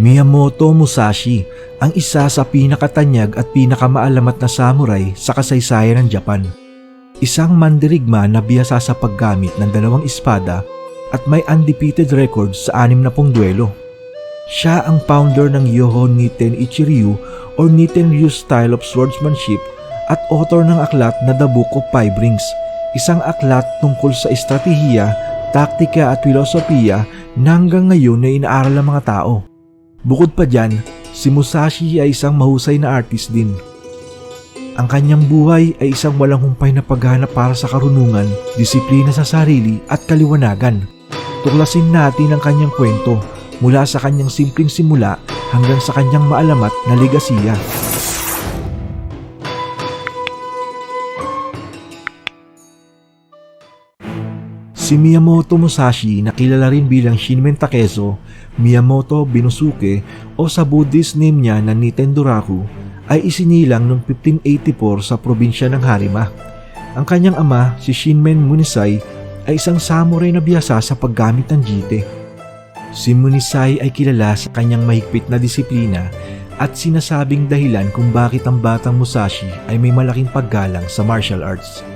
Miyamoto Musashi ang isa sa pinakatanyag at pinakamaalamat na samurai sa kasaysayan ng Japan. Isang mandirigma na biyasa sa paggamit ng dalawang espada at may undefeated record sa anim na pong duelo. Siya ang founder ng Yoho Niten Ichiryu or Niten Ryu Style of Swordsmanship at author ng aklat na The Book of Five Rings, isang aklat tungkol sa estratehiya, taktika at filosofiya na hanggang ngayon na inaaral ng mga tao. Bukod pa dyan, si Musashi ay isang mahusay na artist din. Ang kanyang buhay ay isang walang humpay na paghanap para sa karunungan, disiplina sa sarili at kaliwanagan. Tuklasin natin ang kanyang kwento mula sa kanyang simpleng simula hanggang sa kanyang maalamat na ligasiya. Si Miyamoto Musashi na kilala rin bilang Shinmen Takezo, Miyamoto Binosuke o sa Buddhist name niya na Nitenduraku ay isinilang noong 1584 sa probinsya ng Harima. Ang kanyang ama, si Shinmen Munisai, ay isang samurai na biyasa sa paggamit ng jite. Si Munisai ay kilala sa kanyang mahigpit na disiplina at sinasabing dahilan kung bakit ang batang Musashi ay may malaking paggalang sa martial arts.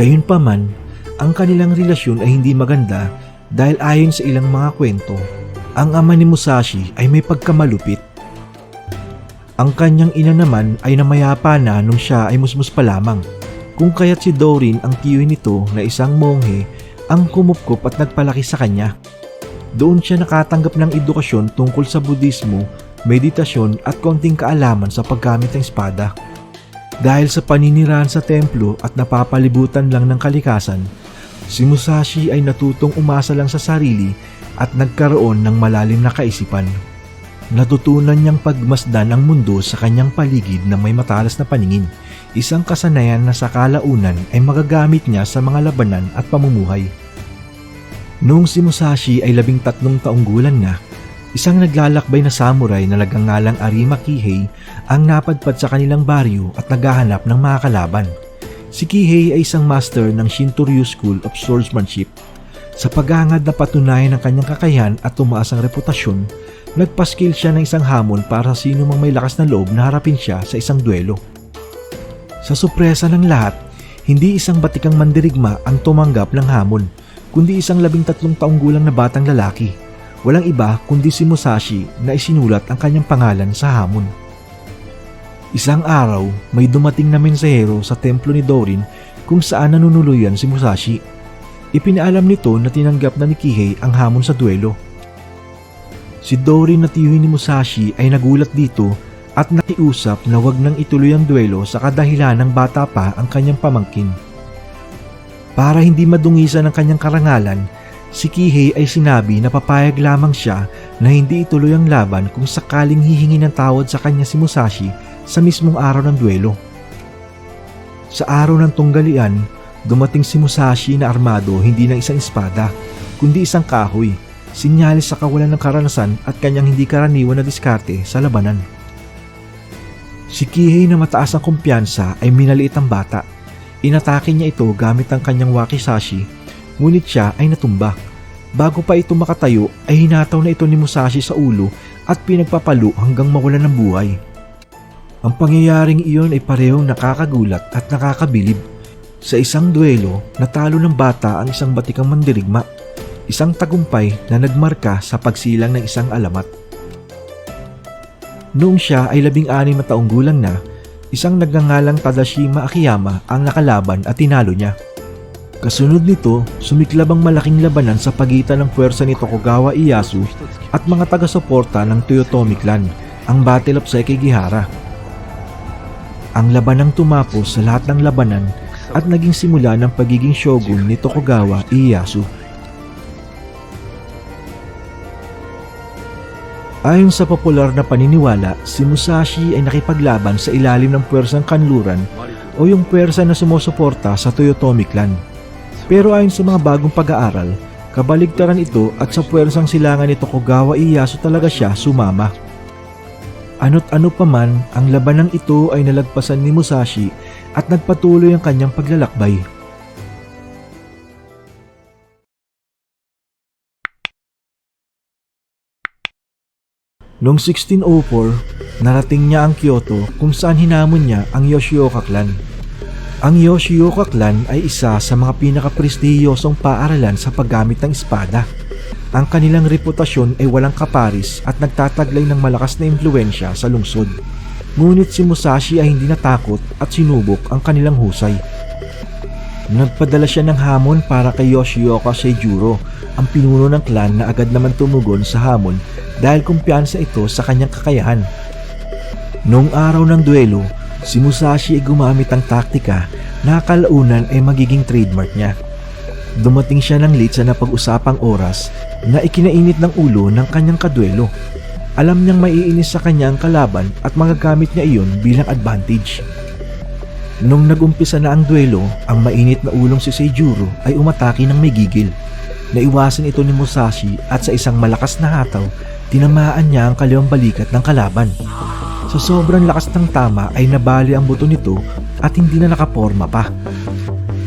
Gayunpaman, ang kanilang relasyon ay hindi maganda dahil ayon sa ilang mga kwento, ang ama ni Musashi ay may pagkamalupit. Ang kanyang ina naman ay namayapa na nung siya ay musmus pa lamang. Kung kaya't si Dorin ang tiyo nito na isang monghe ang kumupkop at nagpalaki sa kanya. Doon siya nakatanggap ng edukasyon tungkol sa Budismo, meditasyon at konting kaalaman sa paggamit ng espada. Dahil sa paninirahan sa templo at napapalibutan lang ng kalikasan, si Musashi ay natutong umasa lang sa sarili at nagkaroon ng malalim na kaisipan. Natutunan niyang pagmasdan ang mundo sa kanyang paligid na may matalas na paningin, isang kasanayan na sa kalaunan ay magagamit niya sa mga labanan at pamumuhay. Noong si Musashi ay labing tatlong taong gulang na, isang naglalakbay na samurai na nagangalang Arima Kihei ang napadpad sa kanilang baryo at naghahanap ng mga kalaban. Si Kihei ay isang master ng Shintoryu School of Swordsmanship. Sa paghangad na patunayan ng kanyang kakayahan at tumaas ang reputasyon, nagpaskil siya ng isang hamon para sa sino mang may lakas na loob na harapin siya sa isang duelo. Sa sorpresa ng lahat, hindi isang batikang mandirigma ang tumanggap ng hamon, kundi isang labing tatlong taong gulang na batang lalaki. Walang iba kundi si Musashi na isinulat ang kanyang pangalan sa hamon. Isang araw, may dumating na mensahero sa templo ni Dorin kung saan nanunuluyan si Musashi. Ipinaalam nito na tinanggap na ni Kihei ang hamon sa duelo. Si Dorin na tiyuhin ni Musashi ay nagulat dito at nakiusap na wag nang ituloy ang duelo sa kadahilan ng bata pa ang kanyang pamangkin. Para hindi madungisan ang kanyang karangalan, si Kihei ay sinabi na papayag lamang siya na hindi ituloy ang laban kung sakaling hihingi ng tawad sa kanya si Musashi sa mismong araw ng duelo. Sa araw ng tunggalian, dumating si Musashi na armado hindi ng isang espada, kundi isang kahoy, sinyalis sa kawalan ng karanasan at kanyang hindi karaniwan na diskarte sa labanan. Si Kihei na mataas ang kumpiyansa ay minaliit ang bata. Inatake niya ito gamit ang kanyang wakizashi, ngunit siya ay natumba. Bago pa ito makatayo ay hinataw na ito ni Musashi sa ulo at pinagpapalo hanggang mawalan ng buhay. Ang pangyayaring iyon ay parehong nakakagulat at nakakabilib. Sa isang duelo, natalo ng bata ang isang batikang mandirigma, isang tagumpay na nagmarka sa pagsilang ng isang alamat. Noong siya ay labing anim na taong gulang na, isang nagngangalang Tadashima Akiyama ang nakalaban at tinalo niya. Kasunod nito, sumiklab ang malaking labanan sa pagitan ng puwersa ni Tokugawa Ieyasu at mga taga-suporta ng Toyotomi clan, ang Battle of Sekigihara. Ang labanang tumapos sa lahat ng labanan at naging simula ng pagiging shogun ni Tokugawa Ieyasu. Ayon sa popular na paniniwala, si Musashi ay nakipaglaban sa ilalim ng puwersang kanluran o yung puwersa na sumusuporta sa Toyotomi clan. Pero ayon sa mga bagong pag-aaral, kabaligtaran ito at sa puwersang silangan ni Tokugawa Ieyasu talaga siya sumama. Ano't ano pa man, ang labanang ito ay nalagpasan ni Musashi at nagpatuloy ang kanyang paglalakbay. Noong 1604, narating niya ang Kyoto kung saan hinamon niya ang Yoshioka clan. Ang Yoshioka clan ay isa sa mga pinakaprestihiyosong paaralan sa paggamit ng espada. Ang kanilang reputasyon ay walang kaparis at nagtataglay ng malakas na impluensya sa lungsod. Ngunit si Musashi ay hindi natakot at sinubok ang kanilang husay. Nagpadala siya ng hamon para kay Yoshioka Seijuro, ang pinuno ng clan na agad naman tumugon sa hamon dahil kumpiyansa ito sa kanyang kakayahan. Noong araw ng duelo, si Musashi ay gumamit ng taktika na kalaunan ay magiging trademark niya. Dumating siya ng late sa napag-usapang oras na ikinainit ng ulo ng kanyang kaduelo. Alam niyang maiinis sa kanya ang kalaban at magagamit niya iyon bilang advantage. Nung nagumpisa na ang duelo, ang mainit na ulong si Seijuro ay umatake ng may gigil. Naiwasan ito ni Musashi at sa isang malakas na hataw, tinamaan niya ang kaliwang balikat ng kalaban. Sa sobrang lakas ng tama ay nabali ang buto nito at hindi na nakaporma pa.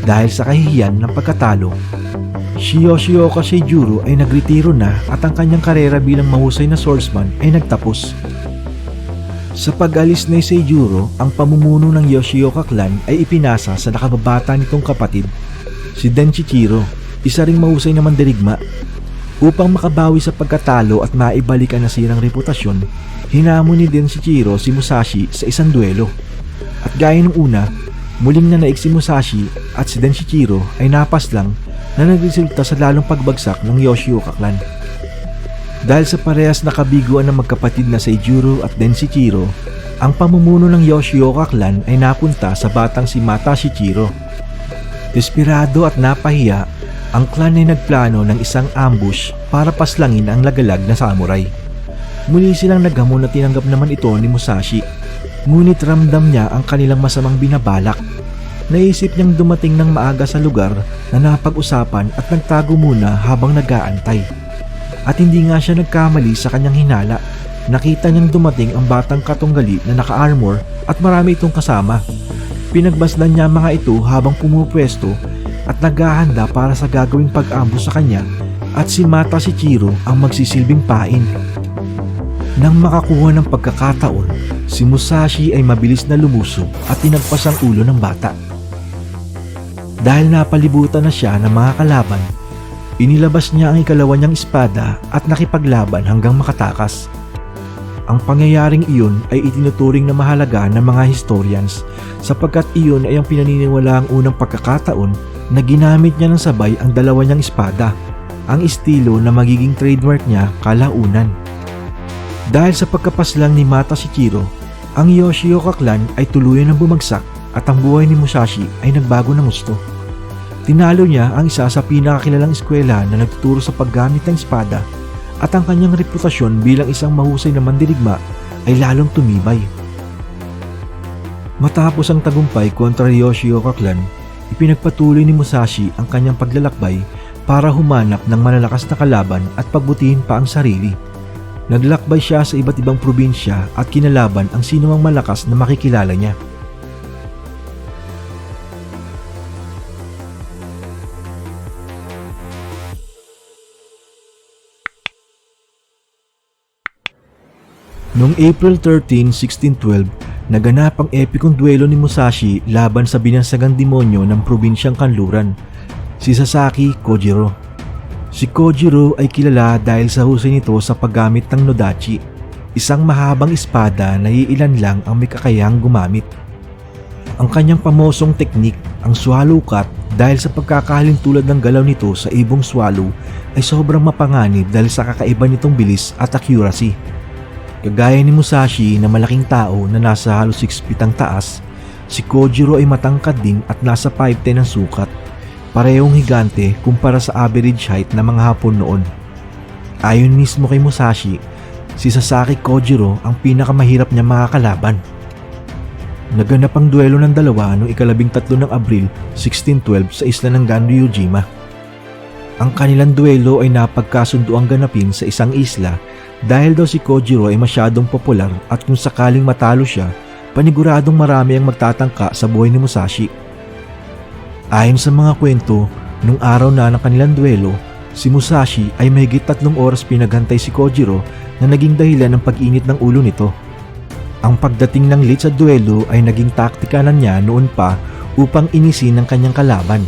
Dahil sa kahihiyan ng pagkatalo, si Yoshioka Seijuro ay nagretiro na at ang kanyang karera bilang mahusay na swordsman ay nagtapos. Sa pag-alis ni Seijuro, ang pamumuno ng Yoshioka clan ay ipinasa sa nakababata nitong kapatid, si Denchichiro, isa ring mahusay na mandirigma. Upang makabawi sa pagkatalo at maibalik ang nasirang reputasyon, hinamon ni Denchichiro si Musashi sa isang duelo. At gaya ng una, muling nanaig si Musashi at si Denchichiro ay napaslang na nagresulta sa lalong pagbagsak ng Yoshioka clan. Dahil sa parehas na kabiguan ng magkapatid na Seijuro at Denchichiro, ang pamumuno ng Yoshioka clan ay napunta sa batang si Mata Shichiro. Desperado at napahiya, ang clan ay nagplano ng isang ambush para paslangin ang lagalag na samurai. Muli silang naghamon na tinanggap naman ito ni Musashi. Ngunit ramdam niya ang kanilang masamang binabalak. Naisip niyang dumating ng maaga sa lugar na napag-usapan at nagtago muna habang nag-aantay. At hindi nga siya nagkamali sa kanyang hinala. Nakita niyang dumating ang batang katunggali na naka-armor at marami itong kasama. Pinagbasdan niya mga ito habang pumupwesto at naghahanda para sa gagawing pag-ambo sa kanya at si Mata si Chiro ang magsisilbing pain. Nang makakuha ng pagkakataon, si Musashi ay mabilis na lumuso at tinagpas ang ulo ng bata. Dahil napalibutan na siya ng mga kalaban, inilabas niya ang ikalawa niyang espada at nakipaglaban hanggang makatakas. Ang pangyayaring iyon ay itinuturing na mahalaga ng mga historians sapagkat iyon ay ang pinaniniwala ang unang pagkakataon na ginamit niya ng sabay ang dalawa niyang espada, ang estilo na magiging trademark niya kalaunan. Dahil sa pagkapaslang ni Mata Shichiro, ang Yoshioka clan ay tuluyan na bumagsak at ang buhay ni Musashi ay nagbago ng gusto. Tinalo niya ang isa sa pinakakilalang eskwela na nagtuturo sa paggamit ng espada at ang kanyang reputasyon bilang isang mahusay na mandirigma ay lalong tumibay. Matapos ang tagumpay kontra Yoshioka clan, ipinagpatuloy ni Musashi ang kanyang paglalakbay para humanap ng malalakas na kalaban at pagbutihin pa ang sarili. Naglakbay siya sa iba't ibang probinsya at kinalaban ang sinumang malakas na makikilala niya. Noong April 13, 1612, naganap ang epikong duelo ni Musashi laban sa binansagang demonyo ng probinsyang Kanluran, si Sasaki Kojiro. Si Kojiro ay kilala dahil sa husay nito sa paggamit ng Nodachi, isang mahabang espada na iilan lang ang may kakayahang gumamit. Ang kanyang pamosong teknik, ang swallow cut, dahil sa pagkakahalin tulad ng galaw nito sa ibong swallow ay sobrang mapanganib dahil sa kakaiba nitong bilis at accuracy. Kagaya ni Musashi na malaking tao na nasa halos 6 feet ang taas, si Kojiro ay matangkad din at nasa 5'10 ang sukat. Parehong higante kumpara sa average height ng mga hapon noon. Ayon mismo kay Musashi, si Sasaki Kojiro ang pinakamahirap niya makakalaban. Naganap ang duelo ng dalawa noong ikalabing tatlo ng Abril 1612 sa isla ng Ganryujima. Ang kanilang duelo ay napagkasundo ang ganapin sa isang isla dahil daw si Kojiro ay masyadong popular at kung sakaling matalo siya, paniguradong marami ang magtatangka sa buhay ni Musashi. Ayon sa mga kwento, nung araw na ng kanilang duelo, si Musashi ay mahigit tatlong oras pinaghantay si Kojiro na naging dahilan ng pag-init ng ulo nito. Ang pagdating ng Lit sa duelo ay naging taktika na niya noon pa upang inisin ng kanyang kalaban,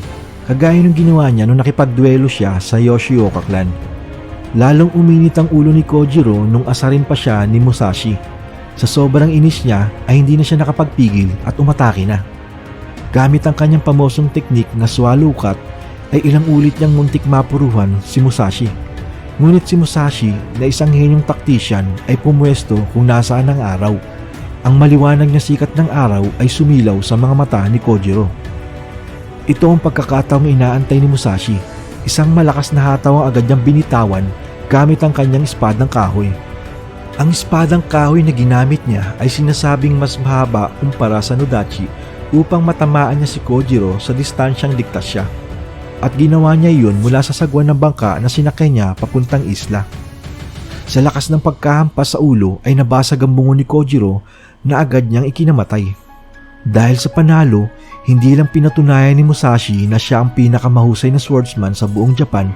kagaya ng ginawa niya nung nakipagduelo siya sa Yoshioka clan. Lalong uminit ang ulo ni Kojiro nung asarin pa siya ni Musashi. Sa sobrang inis niya ay hindi na siya nakapagpigil at umatake na. Gamit ang kanyang pamosong teknik na swallow cut ay ilang ulit niyang muntik mapuruhan si Musashi. Ngunit si Musashi na isang henyong taktisyan ay pumwesto kung nasaan ang araw. Ang maliwanag na sikat ng araw ay sumilaw sa mga mata ni Kojiro. Ito ang pagkakataong inaantay ni Musashi. Isang malakas na hataw ang agad niyang binitawan gamit ang kanyang espadang kahoy. Ang espadang kahoy na ginamit niya ay sinasabing mas mahaba kumpara sa Nodachi upang matamaan niya si Kojiro sa distansyang ligtas siya. At ginawa niya iyon mula sa sagwan ng bangka na sinakay niya papuntang isla. Sa lakas ng pagkahampas sa ulo ay nabasag ang bungo ni Kojiro na agad niyang ikinamatay. Dahil sa panalo, hindi lang pinatunayan ni Musashi na siya ang pinakamahusay na swordsman sa buong Japan,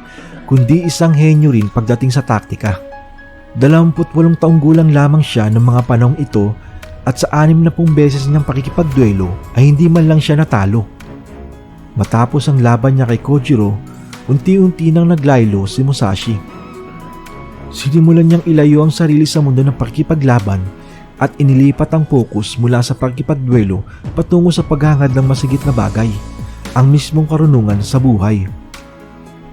kundi isang henyo rin pagdating sa taktika. 28 taong gulang lamang siya ng mga panahong ito at sa anim na pung beses niyang pakikipagduelo ay hindi man lang siya natalo. Matapos ang laban niya kay Kojiro, unti-unti nang naglaylo si Musashi. Sinimulan niyang ilayo ang sarili sa mundo ng pakikipaglaban at inilipat ang focus mula sa pakikipagduelo patungo sa paghangad ng masigit na bagay, ang mismong karunungan sa buhay.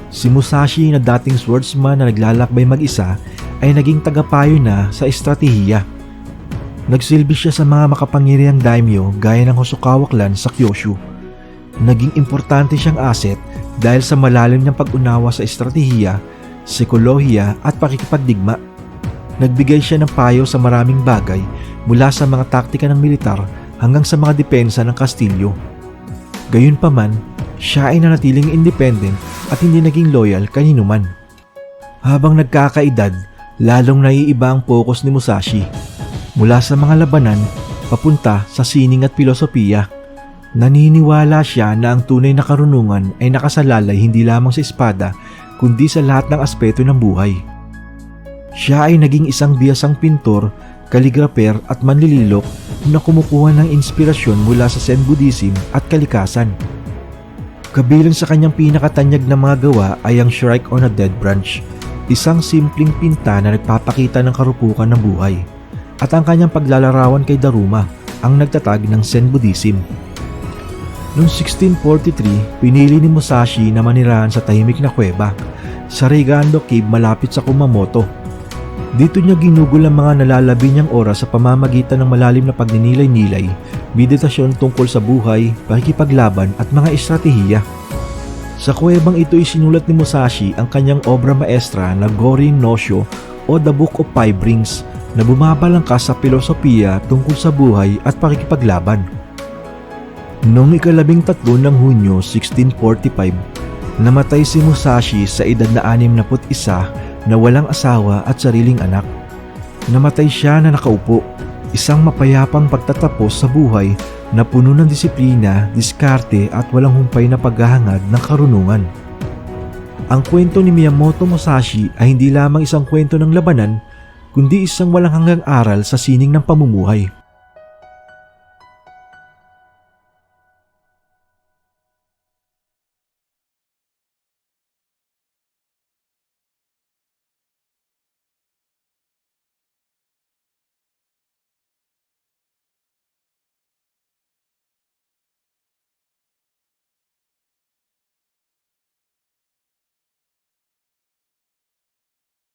Si Musashi na dating swordsman na naglalakbay mag-isa ay naging tagapayo na sa estratehiya. Nagsilbi siya sa mga makapangyarihang daimyo gaya ng Hosokawa clan sa Kyushu. Naging importante siyang asset dahil sa malalim niyang pag-unawa sa estratehiya, psikolohiya at pakikipagdigma. Nagbigay siya ng payo sa maraming bagay mula sa mga taktika ng militar hanggang sa mga depensa ng Kastilyo. Gayunpaman, siya ay nanatiling independent at hindi naging loyal kanino man. Habang nagkakaedad, lalong naiiba ang focus ni Musashi. Mula sa mga labanan, papunta sa sining at filosofiya. Naniniwala siya na ang tunay na karunungan ay nakasalalay hindi lamang sa espada, kundi sa lahat ng aspeto ng buhay. Siya ay naging isang biyasang pintor, kaligraper at manlililok na kumukuha ng inspirasyon mula sa Zen Buddhism at kalikasan. Kabilang sa kanyang pinakatanyag na mga gawa ay ang Shrike on a Dead Branch, isang simpleng pinta na nagpapakita ng karupukan ng buhay. At ang kanyang paglalarawan kay Daruma, ang nagtatag ng Zen Buddhism. Noong 1643, pinili ni Musashi na manirahan sa tahimik na kuweba sa Rigando Cave malapit sa Kumamoto. Dito niya ginugol ang mga nalalabi niyang oras sa pamamagitan ng malalim na pagninilay-nilay, meditasyon tungkol sa buhay, pakikipaglaban at mga estratehiya. Sa kuwebang ito isinulat ni Musashi ang kanyang obra maestra na Gorin no Sho o The Book of Five Rings na bumabalangkas sa filosofiya tungkol sa buhay at pakikipaglaban. Noong ikalabing tatlo ng Hunyo 1645, namatay si Musashi sa edad na 61 na walang asawa at sariling anak. Namatay siya na nakaupo, isang mapayapang pagtatapos sa buhay na puno ng disiplina, diskarte at walang humpay na paghahangad ng karunungan. Ang kwento ni Miyamoto Musashi ay hindi lamang isang kwento ng labanan, kundi isang walang hanggang aral sa sining ng pamumuhay.